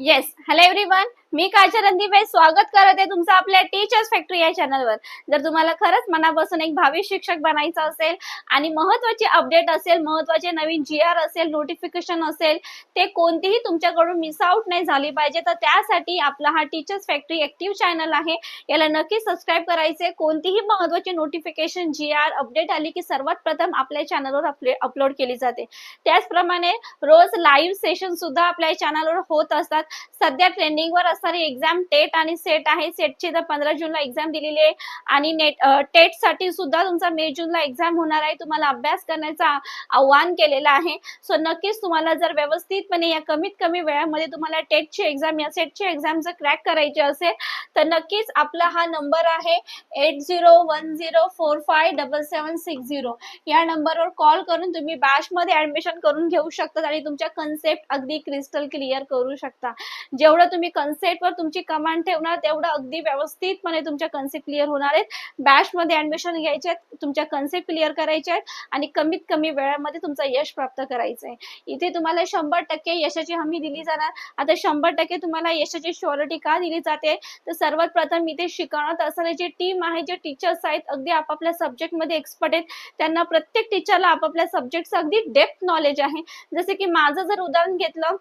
Yes. Hello, everyone. मी काजल रणदीपे स्वागत करत आहे तुमचं आपल्या टीचर्स फॅक्टरी या चॅनलवर जर तुम्हाला खरंच मनापासून एक भावी शिक्षक बनायचं असेल आणि महत्वाची अपडेट असेल महत्त्वाचे नवीन जी आर असेल नोटिफिकेशन असेल ते कोणतीही तुमच्याकडून मिस आउट नाही झाली पाहिजे. तर त्यासाठी आपला हा टीचर्स फॅक्टरी ऍक्टिव्ह चॅनल आहे. याला नक्की सबस्क्राईब करायचे कोणतीही महत्वाची नोटिफिकेशन जी आर अपडेट आली की सर्वात प्रथम आपल्या चॅनलवर अपलोड केली जाते. त्याचप्रमाणे रोज लाईव्ह सेशन सुद्धा आपल्या चॅनलवर होत असतात. सध्या ट्रेंडिंगवर सारी एक्झाम टेट आणि सेट आहे. सेटची तर पंधरा जूनला एक्झाम दिलेली आहे. आणि नेट टेटसाठी सुद्धा तुमचा मे जूनला एक्झाम होणार आहे. तुम्हाला अभ्यास करण्याचा आव्हान केलेलं आहे. सो नक्कीच तुम्हाला जर व्यवस्थितपणे या कमीत कमी वेळामध्ये तुम्हाला टेटची एक्झाम या सेटची एक्झाम जर क्रॅक करायची असेल तर नक्कीच आपला हा नंबर आहे eight zero one zero four five double seven six zero. या नंबरवर कॉल करून तुम्ही बॅचमध्ये मध्ये ऍडमिशन करून घेऊ शकता आणि तुमच्या कन्सेप्ट अगदी क्रिस्टल क्लिअर करू शकता. जेवढं तुम्ही कन्सेप्ट वर तुमची कमांड ठेवणार तेवढं अगदी व्यवस्थितपणे तुमच्या कन्सेप्ट क्लिअर होणार आहेत. बॅचमध्ये मध्ये ऍडमिशन घ्यायचे आहेत तुमच्या कन्सेप्ट क्लिअर करायचे आहेत आणि कमीत कमी वेळामध्ये तुमचं यश प्राप्त करायचं आहे. इथे तुम्हाला शंभर टक्के यशाची हमी दिली जाणार. आता शंभर टक्के तुम्हाला यशाची श्युरिटी का दिली जाते? तर सर्वात प्रथम इथे शिकवण्यात असणारे जे टीम आहे जे टीचर्स आहेत अगदी आपापल्या सब्जेक्टमध्ये एक्सपर्ट आहेत त्यांना प्रत्येक टीचरला आपापल्या सब्जेक्टचं अगदी डेप्थ नॉलेज आहे. जसे की माझं जर उदाहरण घेतलं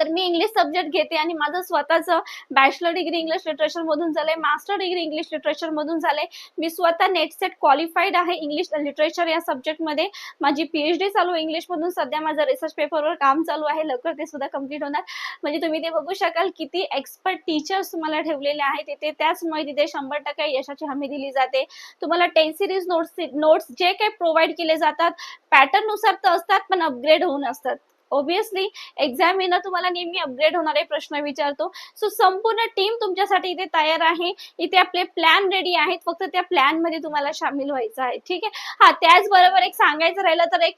तर मी इंग्लिश सब्जेक्ट घेते आणि माझं स्वतःचं बॅचलर डिग्री इंग्लिश लिटरेचर मधून झालंय मास्टर डिग्री इंग्लिश लिटरेचर मधून झालंय. मी स्वतः नेट सेट क्वालिफाईड आहे इंग्लिश लिटरेचर या सब्जेक्टमध्ये. माझी पीएचडी चालू आहे इंग्लिश मधून. सध्या माझं रिसर्च पेपरवर काम चालू आहे. लवकर ते सुद्धा कंप्लीट होणार. म्हणजे तुम्ही ते बघू शकाल किती एक्सपर्ट टीचर्स तुम्हाला ठेवलेले आहेत. तिथे त्याचमुळे तिथे शंभर टक्के यशाची हमी दिली जाते. तुम्हाला टेन सिरीज नोट्स नोट्स जे काही प्रोव्हाइड केले जातात पॅटर्ननुसार तर असतात पण अपग्रेड होऊन असतात. ऑब्विसली एक्झाम येणं तुम्हाला नेहमी अपग्रेड होणारे प्रश्न विचारतो. सो संपूर्ण टीम तुमच्यासाठी इथे तयार आहे. इथे आपले प्लॅन रेडी आहेत. फक्त त्या प्लॅनमध्ये तुम्हाला सामील व्हायचं आहे. ठीक आहे? हा त्याचबरोबर एक सांगायचं राहिलं तर एक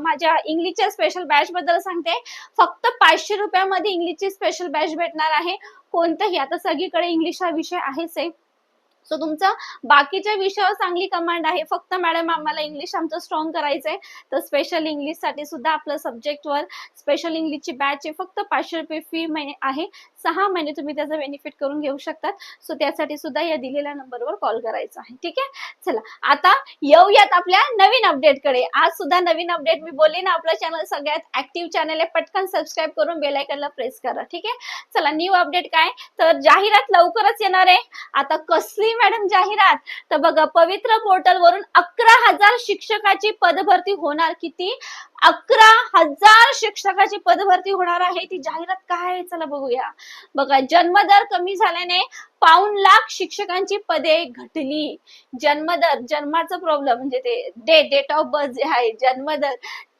माझ्या इंग्लिशच्या स्पेशल बॅच बद्दल सांगते. फक्त पाचशे रुपयामध्ये इंग्लिशची स्पेशल बॅच भेटणार आहे. कोणतंही आता सगळीकडे इंग्लिश हा विषय आहेच आहे. सो तुमचा बाकीच्या विषयावर चांगली कमांड आहे. फक्त मॅडम आम्हाला इंग्लिश आमचं स्ट्रॉंग करायचंय. तर स्पेशल इंग्लिशसाठी सुद्धा आपलं सब्जेक्टवर स्पेशल इंग्लिशची बॅच आहे. फक्त पाचशे रुपये फी महिने आहे. सहा महिने तुम्ही त्याचा बेनिफिट करून घेऊ शकतात. सो त्यासाठी सुद्धा या दिलेल्या नंबरवर कॉल करायचा आहे. ठीक आहे? चला. आता येऊयात आपल्या नवीन अपडेटकडे आज सुद्धा नवीन अपडेट मी बोलली ना आपलं चॅनल सगळ्यात ऍक्टिव्ह चॅनल आहे. पटकन सबस्क्राईब करून बेलायकनला प्रेस करा. ठीक आहे? चला न्यू अपडेट काय? तर जाहिरात लवकरच येणार आहे. आता कसली मॅडम जाहिरात. तर बघा पवित्र पोर्टल वरून अकरा हजार शिक्षकाची पदभरती होणार किती? अकरा हजार शिक्षकाची पदभरती होणार आहे. ती जाहिरात काय आहे? चला बघूया. बघा जन्मदर कमी झाल्याने पाऊन लाख शिक्षकांची पदे घटली. जन्मदर जन्माचा प्रॉब्लेम म्हणजे ते डे डेट ऑफ बर्थ जे आहे जन्मदर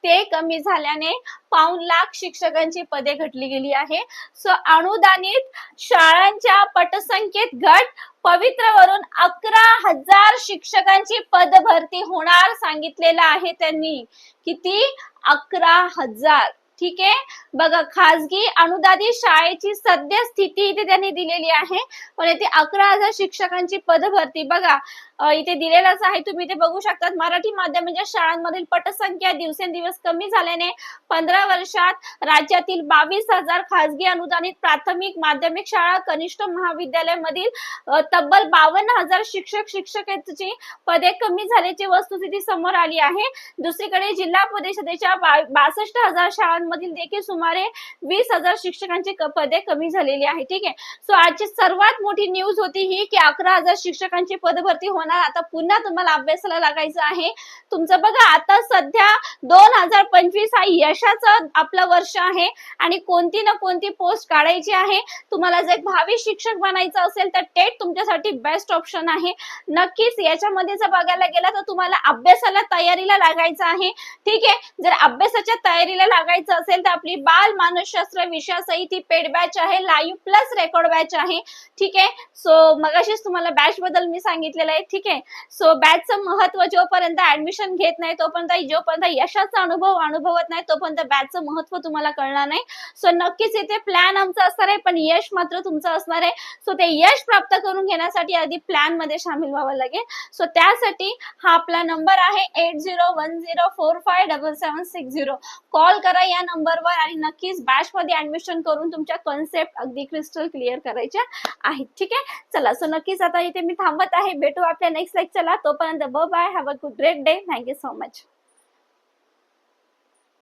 ते कमी झाल्याने पाऊन लाख शिक्षकांची पदे घटली गेली आहे. सो अनुदानित शाळांच्या पटसंख्येत घट पवित्र वरून अकरा हजार शिक्षकांची पद भरती होणार सांगितलेलं आहे त्यांनी. किती? अकरा हजार. ठीक आहे? बघा खासगी अनुदानित शाळेची सध्या स्थिती इथे त्यांनी दिलेली आहे. पण इथे अकरा हजार शिक्षकांची पदभरती. बघा इथे दिलेलाच आहे. तुम्ही ते बघू शकतात मराठी माध्यमांच्या म्हणजे शाळांमधील पटसंख्या दिवसेंदिवस कमी झाल्याने पंधरा वर्षात राज्यातील बावीस हजार खासगी अनुदानित प्राथमिक माध्यमिक शाळा कनिष्ठ महाविद्यालयामधील तब्बल बावन्न हजार शिक्षक शिक्षकांची पदे कमी झाल्याची वस्तुस्थिती समोर आली आहे. दुसरीकडे जिल्हा परिषदेच्या बासष्ट हजार शाळांमधील देखील सुमारे वीस हजार शिक्षकांची पदे कमी झालेली आहे. ठीक आहे. सो आजची सर्वात मोठी न्यूज होती ही की अकरा हजार शिक्षकांची पदभरती होणार आता पुन्हा तुम्हाला अभ्यासाला लागायचं आहे. तुमचं बघा आता सध्या दोन हजार पंचवीस हा यशाचं आपलं वर्ष आहे आणि कोणती ना कोणती पोस्ट काढायची आहे. तुम्हाला जर भावी शिक्षक बनायचं असेल तर टेट तुमच्यासाठी बेस्ट ऑप्शन आहे. नक्कीच याच्यामध्ये जर बघायला गेला तर तुम्हाला अभ्यासाला तयारीला लागायचं आहे. ठीक आहे? जर अभ्यासाच्या तयारीला लागायचं असेल तर आपली बाल मानसशास्त्र विषयासहित ही पेड बॅच आहे लाईव्ह प्लस रेकॉर्ड बॅच आहे. ठीक आहे? सो मगाशीच तुम्हाला बॅच बद्दल मी सांगितलेलं आहे. ठीक आहे? सो बॅचचं महत्त्व जोपर्यंत ऍडमिशन घेत नाही तोपर्यंत जोपर्यंत यशाचा अनुभव अनुभवत नाही तोपर्यंत बॅचचं महत्त्व तुम्हाला कळणार नाही. सो नक्कीच इथे प्लॅन आमचा असणार आहे पण यश मात्र तुमचं असणार आहे. सो ते यश प्राप्त करून घेण्यासाठी आधी प्लॅनमध्ये सामील व्हावं लागेल. सो त्यासाठी हा आपला नंबर आहे eight zero one zero four five double seven six zero call करा या नंबरवर आणि नक्कीच बॅच मध्ये ऍडमिशन करून तुमच्या कॉन्सेप्ट अगदी क्रिस्टल क्लिअर करायच्या आहेत. ठीक आहे? चला सो नक्कीच आता इथे मी थांबत आहे. भेटू आपल्या नेक्स्ट लेक्चरला तोपर्यंत ब bye have a good great day thank you so much